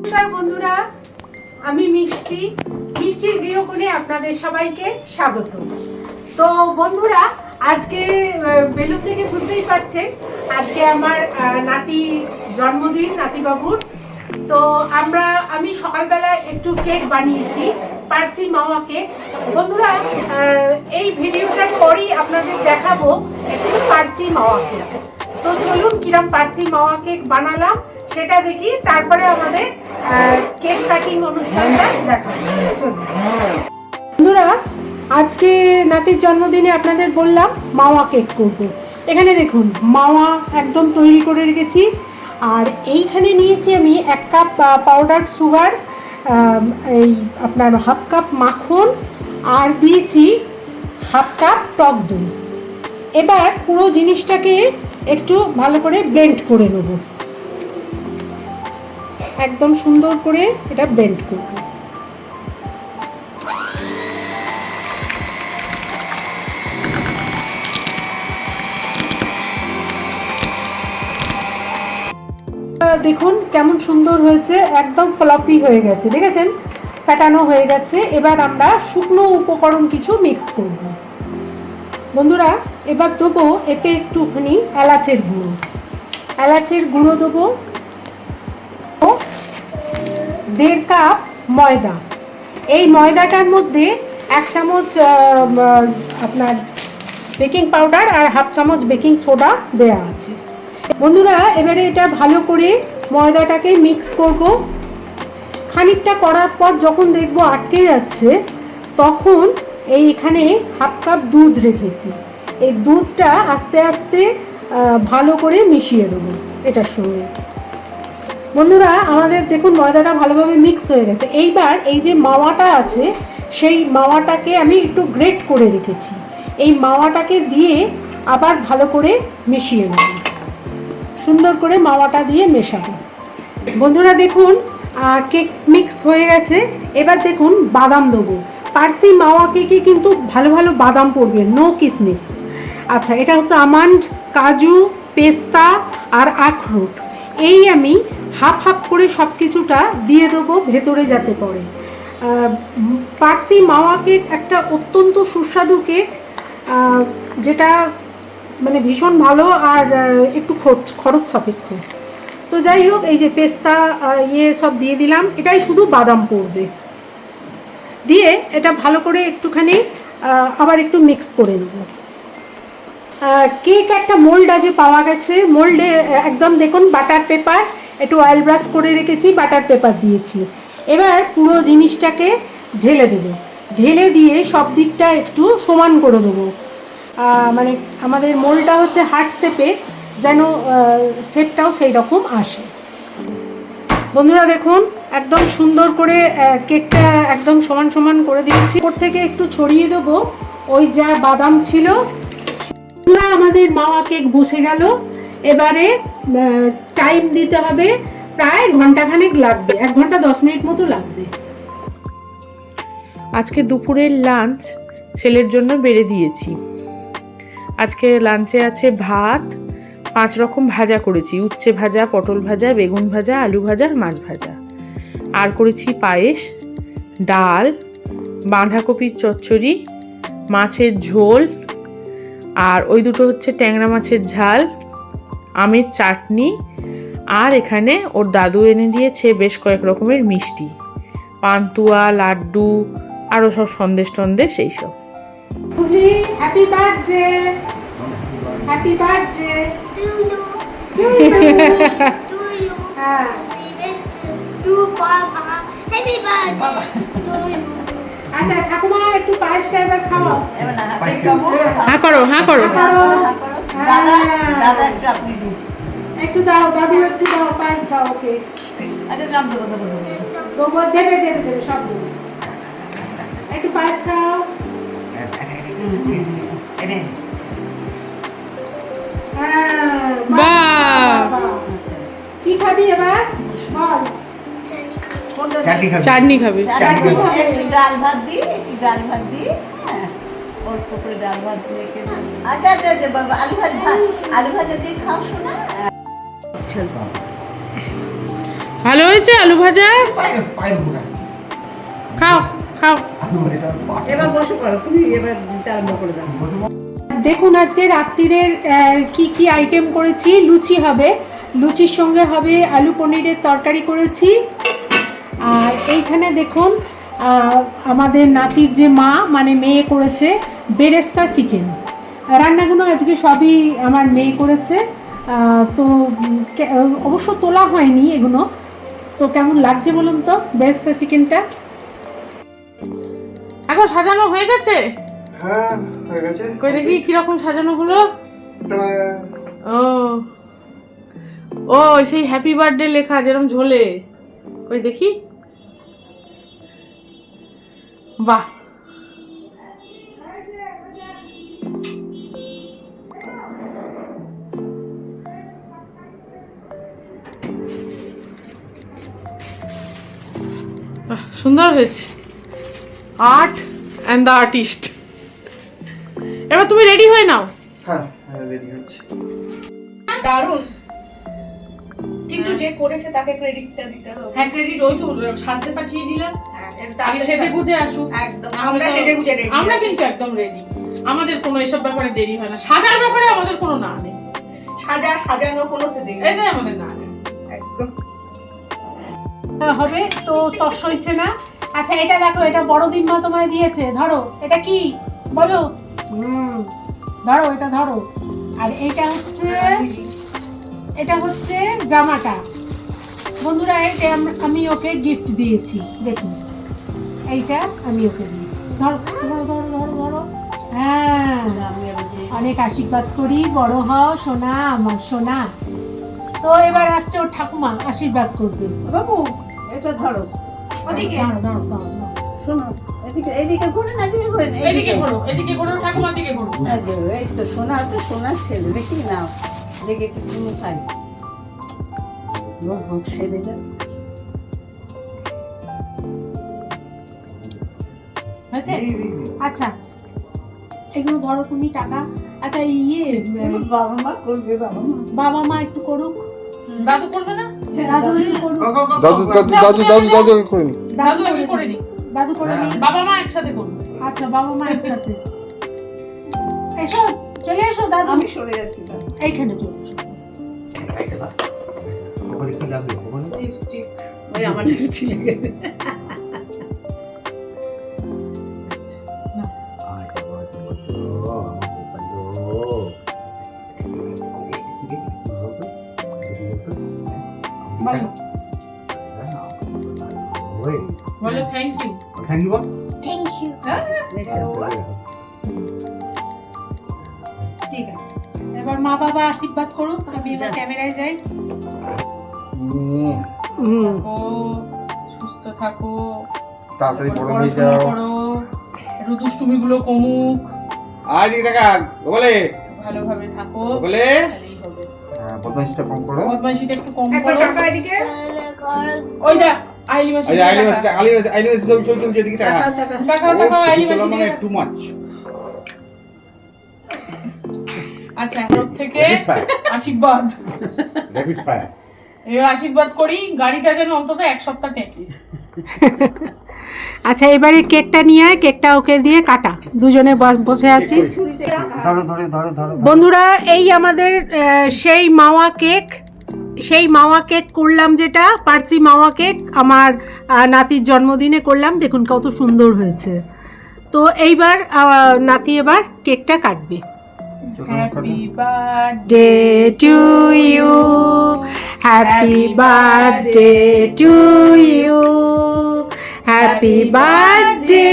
নমস্কার বন্ধুরা, আমি মিষ্টি। মিষ্টির গৃহকোণে আপনাদের সবাইকে স্বাগত। তো বন্ধুরা, আজকে বেলুন থেকে বুঝতেই পারছেন, আজকে আমার নাতি জন্মদিন, নাতিবাবুর। তো আমরা, আমি সকালবেলা একটু কেক বানিয়েছি, পার্সি মাওয়া বন্ধুরা এই ভিডিওটার পরেই আপনাদের দেখাবো একটু পার্সি কেক তো চলুন, কিরম পার্সি মাওয়া কেক বানালাম। সেটা দেখি, তারপরে আমাদের কেক কাটিং অনুষ্ঠানটা চলুন। বন্ধুরা, আজকে নাতির জন্মদিনে আপনাদের বললাম মাওয়া কেক করব। এখানে দেখুন, মাওয়া একদম তৈরি করে রেখেছি। আর এইখানে নিয়েছি আমি এক কাপ পাউডার সুগার এই আপনার হাফ কাপ মাখন, আর দিয়েছি হাফ কাপ টক দই। এবার পুরো জিনিসটাকে একটু ভালো করে ব্লেন্ড করে নেব। একদম সুন্দর করে এটা ব্লেন্ড করব। দেখুন কেমন সুন্দর হয়েছে, একদম ফ্লপি হয়ে গেছে, দেখেছেন? ফ্যাটানো হয়ে গেছে। এবার আমরা শুকনো উপকরণ কিছু মিক্স করব। বন্ধুরা, এবার দেবো এতে একটুখানি এলাচের গুঁড়ো। এলাচের গুঁড়ো দেবো। দেড় কাপ ময়দা। এই ময়দাটার মধ্যে এক চামচ আপনার বেকিং পাউডার আর হাফ চামচ বেকিং সোডা দেয়া আছে। বন্ধুরা, এবারে এটা ভালো করে ময়দাটাকে মিক্স করব। খানিকটা করার পর যখন দেখব আটকে যাচ্ছে, তখন এই এখানে হাফ কাপ দুধ রেখেছি। এই দুধটা আস্তে আস্তে ভালো করে মিশিয়ে দেবো এটার সঙ্গে। বন্ধুরা, আমাদের দেখুন ময়দাটা ভালোভাবে মিক্স হয়ে গেছে। এইবার এই যে মাওয়াটা আছে, সেই মাওয়াটাকে আমি একটু গ্রেট করে রেখেছি। এই মাওয়াটাকে দিয়ে আবার ভালো করে মিশিয়ে নেব। সুন্দর করে মাওয়াটা দিয়ে মেশাবো। বন্ধুরা, দেখুন কেক মিক্স হয়ে গেছে। এবার দেখুন, বাদাম দেবো। পার্সি মাওয়া কেকে কিন্তু ভালো ভালো বাদাম পড়বে নো কিসমিস। আচ্ছা এটা হচ্ছে আমান্ড, কাজু, পেস্তা আর আখরোট। এই আমি হাফ হাফ করে সব কিছুটা দিয়ে দেবো, ভেতরে যাতে পড়ে। পার্সি মাওয়া কেক একটা অত্যন্ত সুস্বাদু কেক যেটা মানে ভীষণ ভালো আর একটু খরচ খরচ সাপেক্ষ। তো যাই হোক, এই যে পেস্তা ইয়ে সব দিয়ে দিলাম। এটাই শুধু বাদাম পড়বে। দিয়ে এটা ভালো করে একটুখানি আবার একটু মিক্স করে নেব। কেক একটা মোল্ড আছে পাওয়া গেছে। মোল্ডে একদম দেখুন, বাটার পেপার একটু অয়েল ব্রাশ করে রেখেছি বাটার পেপার দিয়েছি। এবার পুরো জিনিসটাকে ঢেলে দেবো। ঢেলে দিয়ে সব দিকটা একটু সমান করে দেবো। মানে আমাদের মোলটা হচ্ছে হার্ট শেপে যেন শেপটাও সেই রকম আসে। বন্ধুরা দেখুন, একদম সুন্দর করে কেকটা একদম সমান সমান করে দিয়েছি। ওর থেকে একটু ছড়িয়ে দেবো। ওই যা বাদাম ছিল আমাদের মাওয়া কেক বসে গেল। এবারে টাইম দিতে হবে প্রায় ঘন্টাখানেক লাগবে, এক ঘণ্টা দশ মিনিট মতো লাগবে। আজকে দুপুরের লাঞ্চ ছেলের জন্য বেড়ে দিয়েছি। আজকে লাঞ্চে আছে ভাত, পাঁচ রকম ভাজা করেছি, উচ্ছে ভাজা, পটল ভাজা, বেগুন ভাজা, আলু ভাজা মাছ ভাজা। আর করেছি পায়েস, ডাল, বাঁধাকপির চচ্চড়ি, মাছের ঝোল, আর ওই দুটো হচ্ছে ট্যাংরা মাছের ঝাল আমের চাটনি আর এখানে ওর দাদু এনে দিয়েছে বেশ কয়েক রকমের মিষ্টি। পান্তুয়া লাড্ডু আরও সব সন্দেশ টন্দেশ এইসব। Happy birthday happy birthday Do you? To Do you? হ্যাঁ? আচ্ছা ঠাকুমা একটু পায়েসটা এবার খাওয়াও। হ্যাঁ করো হ্যাঁ করো। করো। দাদা হ্যাঁ। দাদা একটু আপনি দিন। একটু দাও দাদু একটু দাও পায়েস দাও ওকে। আচ্ছা জাম দেবো দেবো দেবো। দেবো দেবে দেবে দেবে সব দেবে। একটু পায়েস খাও। হ্যাঁ। কি খাবি এবার? বল। চাটনি খাবে। চাটনি খাবে। ডাল ভাত দিই ডাল ভাত দিই হ্যাঁ অল্প করে ডাল ভাত রেখে আচ্ছা আচ্ছা আচ্ছা বাবা আলু ভাত আলু ভাজা দিয়ে খাও শোনা ভালো হয়েছে আলু ভাজা? খাও খাও। এবার বসে পড়ো তুমি এবার দিতে আরম্ভ করে দাও। দেখুন আজকে রাত্রিরের কি কি আইটেম করেছি? লুচি হবে। লুচির সঙ্গে হবে আলু পনিরের তরকারি করেছি। আর এইখানে দেখুন আহ, আমাদের নাতির যে মা মানে মেয়ে করেছে বেরেস্তা চিকেন। রান্নাগুলো আজকে সবই আমার মেয়ে করেছে। তো অবশ্য তোলা হয়নি এগুলো। তো কেমন লাগছে বলুন তো বেরেস্তা চিকেনটা? এখন সাজানো হয়ে গেছে? হ্যাঁ হয়ে গেছে। কই দেখি কীরকম সাজানো হলো? ও। ও সেই হ্যাপি বার্থডে লেখা যেরকম ঝোলে। কই দেখি। বাহ। সুন্দর হয়েছে। আর্ট অ্যান্ড দ্য আর্টিস্ট এবার তুমি রেডি হয়ে নাও। হ্যাঁ রেডি হচ্ছে। দারুণ। কিন্তু যে করেছে তাকে ক্রেডিটটা দিতে হবে। হ্যাঁ ক্রেডিট ওই তো সাজতে পাঠিয়ে দিলাম। হ্যাঁ, তাড়াতাড়ি সেজে হয়। গুজে আসুক। একদম আমরা সেজে গুজে রেডি আমরা কিন্তু একদম রেডি আমাদের কোনো এসব ব্যাপারে দেরি হয় না। সাজার ব্যাপারে আমাদের কোনো না নেই। সাজা সাজানো কোনো তো দিন এটাই আমাদের না হবে, তো তস হয়েছে না। আচ্ছা এটা দেখো, এটা বড়দিন মা তোমায় দিয়েছে, ধরো। এটা কি? বলো। হুম, ধরো, এটা ধরো। আর এটা হচ্ছে এটা হচ্ছে জামাটা। বন্ধুরা এটা আমি ওকে গিফট দিয়েছি, দেখুন। এইটা আমি ওকে দিয়েছি। ধরো ধরো ধরো ধরো ধরো। হ্যাঁ অনেক আশীর্বাদ করি। বড় হও, সোনা, আমার সোনা। তো এবার আসছে ওর ঠাকুমা, আশীর্বাদ করবে। বাবু এটা ধরো। ওদিকে? দাঁড়ো দাঁড়ো দাঁড়ো। শোনো এদিকে এদিকে ঘুরে না এদিকে ঘুরে না এদিকে ঘোরো। এদিকে ঘোরো ঠাকুমার দিকে ঘোরো। এই তো সোনা তো সোনার ছেলে দেখি নাও দেখে একটু খাই হোক সেরে যাবে আচ্ছা এগুলো ধরো তুমি টাকা। আচ্ছা ইয়ে বাবা মা করবে বাবা মা। বাবা মা একটু করুক। দাদু করবে না? দাদু দাদু দাদু দাদু দাদু দাদু করে নি। দাদু আমি করে নি। দাদু করে নি। বাবা মা একসাথে করুন। আচ্ছা বাবা মা একসাথে। এসো চলে এসো দাদু। আমি সরে যাচ্ছি না এইখানে চলে এসো। ওখানে কি লাগবে? ওখানে? লিপস্টিক। ওই আমার লুচি লেগেছে বলো বলো thank you thank you thank you ঠিক আছে। এবার মা বাবা আশীর্বাদ করুক আমি এবার ক্যামেরায় যাই। থাকো সুস্থ থাকো। তাড়াতাড়ি বড় হয়ে যাও। একটু দুষ্টুমিগুলো কমুক। আর দিকে দেখা বলে ভালোভাবে থাকো। বলে হবে। বদমাইশটা কম করো। বদমাইশিটা একটু কম করো। টাকা এদিকে। ওই দেখ আইলি মাসি আইলি মাসি আইলি মাসি আইলি মাসি ছবি ছবি তুলছে টাকা। টাকা টাকা দেখাও দেখাও আইলি মাসি মানে টু মাচ আচ্ছা থেকে আশীর্বাদ। র্যাপিড ফায়ার এবার আশীর্বাদ করি গাড়িটা যেন অন্তত এক সপ্তাহ টেকে। আচ্ছা এবারে কেকটা নিয়ে আয় কেকটা ওকে দিয়ে কাটা। দুজনে বস- বসে আছিস। বন্ধুরা এই আমাদের সেই মাওয়া কেক সেই মাওয়া কেক করলাম যেটা পার্সি মাওয়া কেক আমার নাতির জন্মদিনে করলাম। দেখুন কত সুন্দর হয়েছে। তো এইবার নাতি এবার কেকটা কাটবে। Happy birthday day to you happy birthday to you happy birthday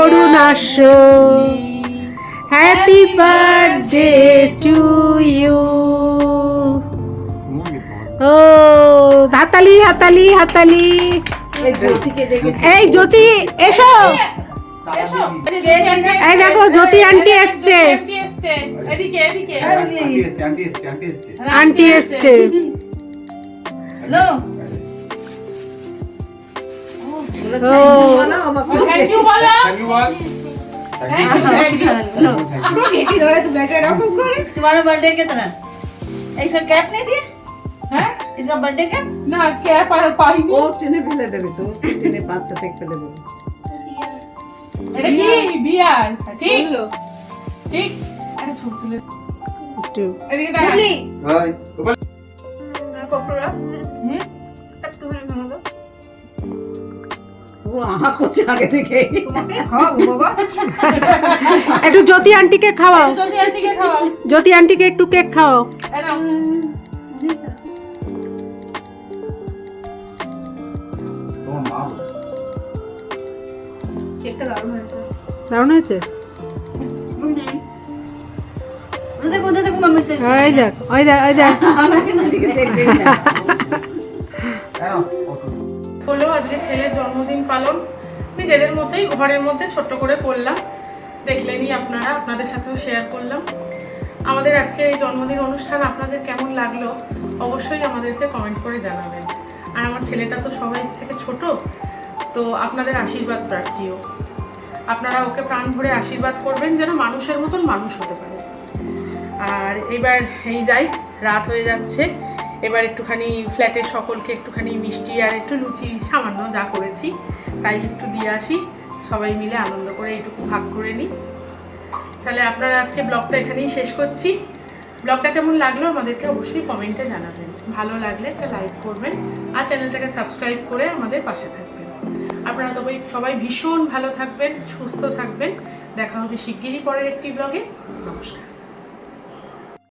Arunash happy birthday to you ও হাতালি হাতালি হাতালি। এই জ্যোতিকে দেখেছি এই জ্যোতি এসো। এই দেখো জ্যোতি আন্টি এসছে। আন্টি এসছে। ও। বলো আমাকে থ্যাংক ইউ বলো থ্যাংক ইউ বল পুরো ঘেটি ধরে তুমি একটা এরকম করে तुम्हारा बर्थडे कितना ऐसा कैप नहीं दिया হ্যাঁ इसका बर्थडे क्या না ক্যাপ আর পাইনি वो टिने फैले देवे तो टिने पाँच तक फैले देवे এটা কি বিয়ার ঠিক ঠিক একটা ছবি তুলে একটু এদিকে দেখা হাই কপড়া হুম পুরো আহা করছে আগে থেকে একটু জ্যোতি আন্টিকে খাওয়াও। জ্যোতি আন্টিকে খাওয়াও। জ্যোতি আন্টিকে একটু কেক খাওয়াও। দারুণ হয়েছে। ওই দেখ ওই দেখ ওই দেখ। হলো আজকে ছেলের জন্মদিন পালন নিজেদের মতোই ঘরের মধ্যে ছোট্ট করে করলাম। দেখলেনই আপনারা, আপনাদের সাথেও শেয়ার করলাম। আমাদের আজকে এই জন্মদিন অনুষ্ঠান আপনাদের কেমন লাগল অবশ্যই আমাদেরকে কমেন্ট করে জানাবেন। আর আমার ছেলেটা তো সবাই থেকে ছোট, তো আপনাদের আশীর্বাদ প্রার্থীও আপনারা ওকে প্রাণ ভরে আশীর্বাদ করবেন যেন মানুষের মতন মানুষ হতে পারে। আর এবার এই যাই, রাত হয়ে যাচ্ছে। এবার একটুখানি ফ্ল্যাটের সকলকে একটুখানি মিষ্টি আর একটু লুচি, সামান্য যা করেছি, তাই একটু দিয়ে আসি। সবাই মিলে আনন্দ করে এইটুকু ভাগ করে নিই। তাহলে আপনারা আজকে ব্লগটা এখানেই শেষ করছি। ব্লগটা কেমন লাগল আমাদেরকে অবশ্যই কমেন্টে জানাবেন। ভালো লাগলে একটা লাইক করবেন আর চ্যানেলটাকে সাবস্ক্রাইব করে আমাদের পাশে থাকবেন। আপনারা তবে সবাই ভীষণ ভালো থাকবেন, সুস্থ থাকবেন। দেখা হবে শিগগিরই পরের একটি ব্লগে। নমস্কার।